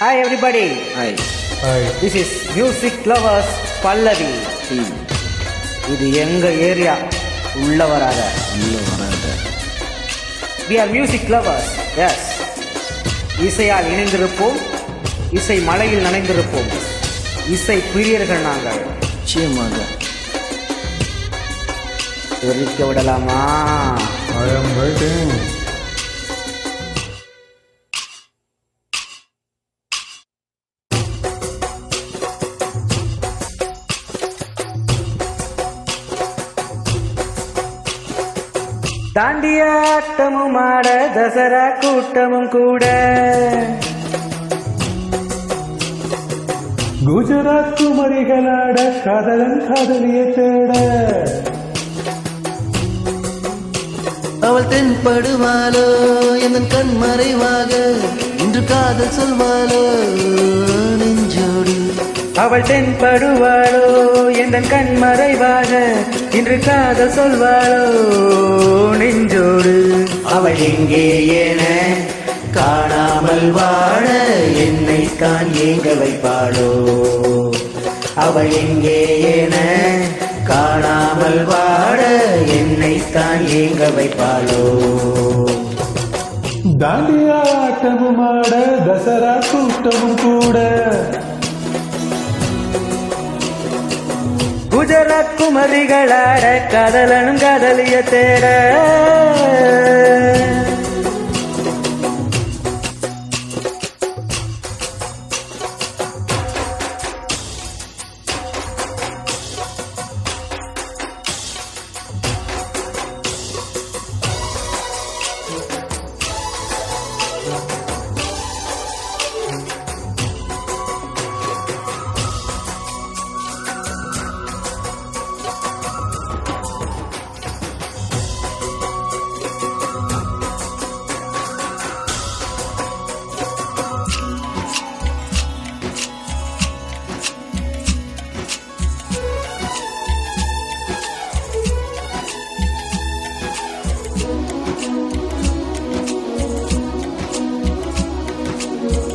Hi everybody hi this is music lovers Pallavi team இது எங்க area? உள்ள வராத உள்ள வராத we are music lovers yes இசையால் இணைந்திருப்போம். இசை மலையில் நனைந்திருப்போம். இசை பிரியர்கள் நாங்கள். நிச்சயமாக. விடலாமா? Waiting. தாண்டியாட்டமும் ஆட தசரா கூட்டமும் கூட. குஜராத் குமரிகளாட காதலன் காதலிய தேட. அவள் தென்படுவாளோ? என் கண் மறைவாக? இன்று காதல் சொல்வாளோ? நெஞ்சோடு அவள் தென்படுவாளோ எந்த கண் மறைவாக இன்று காதல் சொல்வாளோ நெஞ்சோடு. அவள் எங்கே என காணாமல் வாழ என்னை தான் ஏங்க வைப்பாளோ. அவள் எங்கே என காணாமல் வாழ என்னை தான் ஏங்க வைப்பாளோ. தாண்டியா ஆட்டமும் ஆட தசரா கூட்டமும் கூட. குஜராத் குமரிகளாட கதலனும் கதலிய தேட.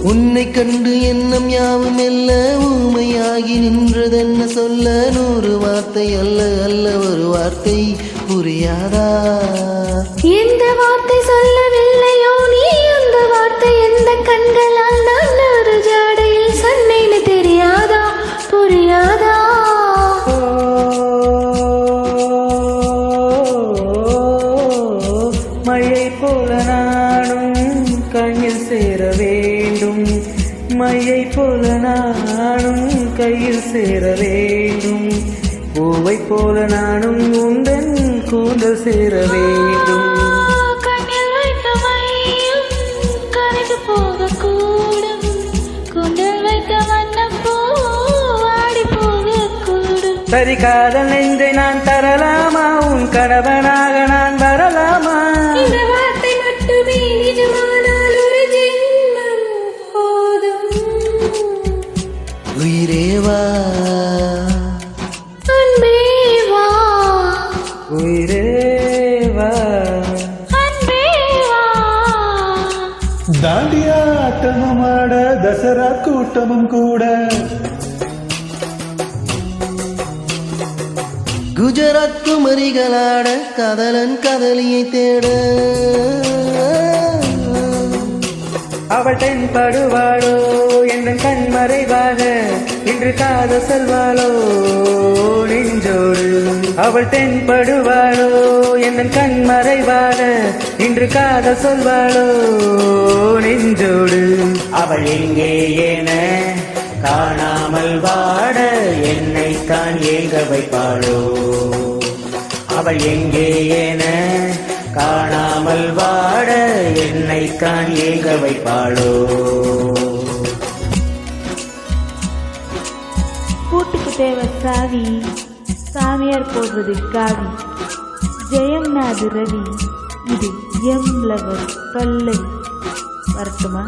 உன்னை கண்டு எண்ணம் யாவும் எல்ல ஊமையாகி நின்றதென்ன சொல்ல நூறு வார்த்தை அல்ல அல்ல ஒரு வார்த்தை புரியாதா? எந்த வார்த்தை சொல்லவில்லையோ நீ அந்த வார்த்தை எந்த கண்களால் நான் ஒரு ஜாடையில் சொன்னேன்னு தெரியாதா? புரியாதா? மழை போல நானும் கண்ணில் சேர வேண்டும். மையை போல நானும் கையில் சேர வேண்டும். பூவை போல நானும் உந்தன் கூந்தல் சேர வேண்டும். சரி காதல் நெஞ்சை நான் தரலாமா? உன் கணவனாக நான் வரலாமா? கூட்டமும் கூட. குஜராத் குமரிகளாட காதலன் காதலியை தேட. அவள் தென்படுவாளோ என் கண் மறைவாக இன்று செல்வாளோ நெஞ்சோடு அவள் தென்படுவாளோ என் கண் மறைவாக இன்று காத சொல்வாளோ நெஞ்சோடு அவள் எங்கே என காணாமல் வாட என்னை தான் ஏங்க வைப்பாளோ. அவள் எங்கே என காணாமல் வாட என்னை தான் ஏங்க வைப்பாளோ. பூட்டுக்கு சாவி சாமியார் போடுறது காவி. ஜெயம் நாது ரவி இது எம் லவர் பல்லவி. வரட்டுமா?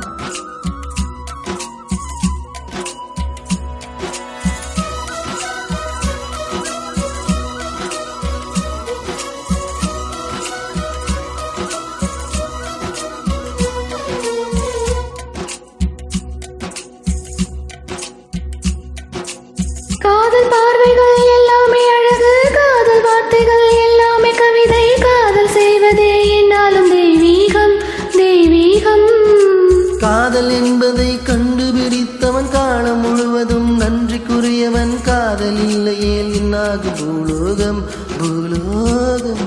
காதல் என்பதை கண்டுபிடித்தவன் காலம் முழுவதும் நன்றிக்குரியவன். காதல் இல்லையே இன்னாகும் பூலோகம் பூலோகம்.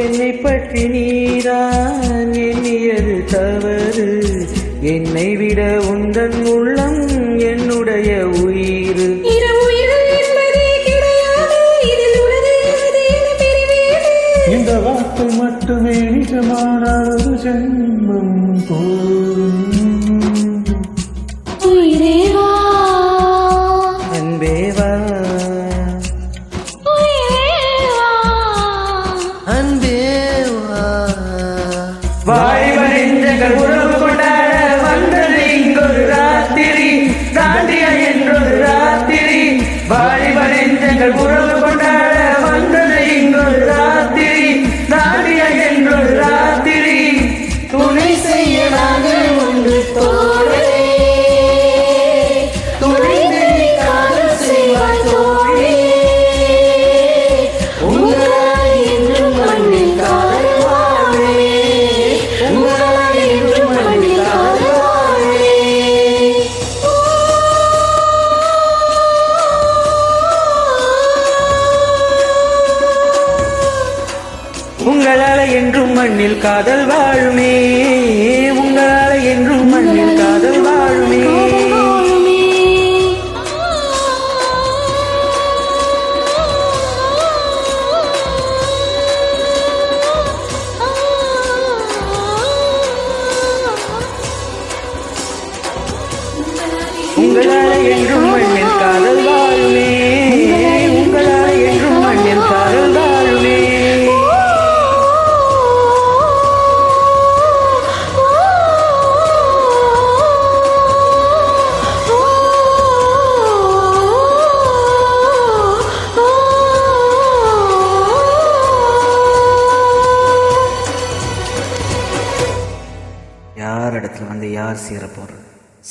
என்னை பற்றி நீதான் எண்ணியது தவறு. என்னை விட உந்தன் உள்ளம் என்னுடைய உயிர். இந்த வார்த்தை மட்டுமே நிஜமான ஜென்மம் போல் Lord. மண்ணில் காதல் வாழுமே. உங்களால் என்றும் மண்ணில் காதல் வாழும்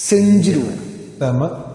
സെഞ്ചുറി വേണം.